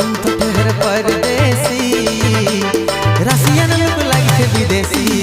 तुम तो ठहर परदेसी रसियन लुक लाइक विदेशी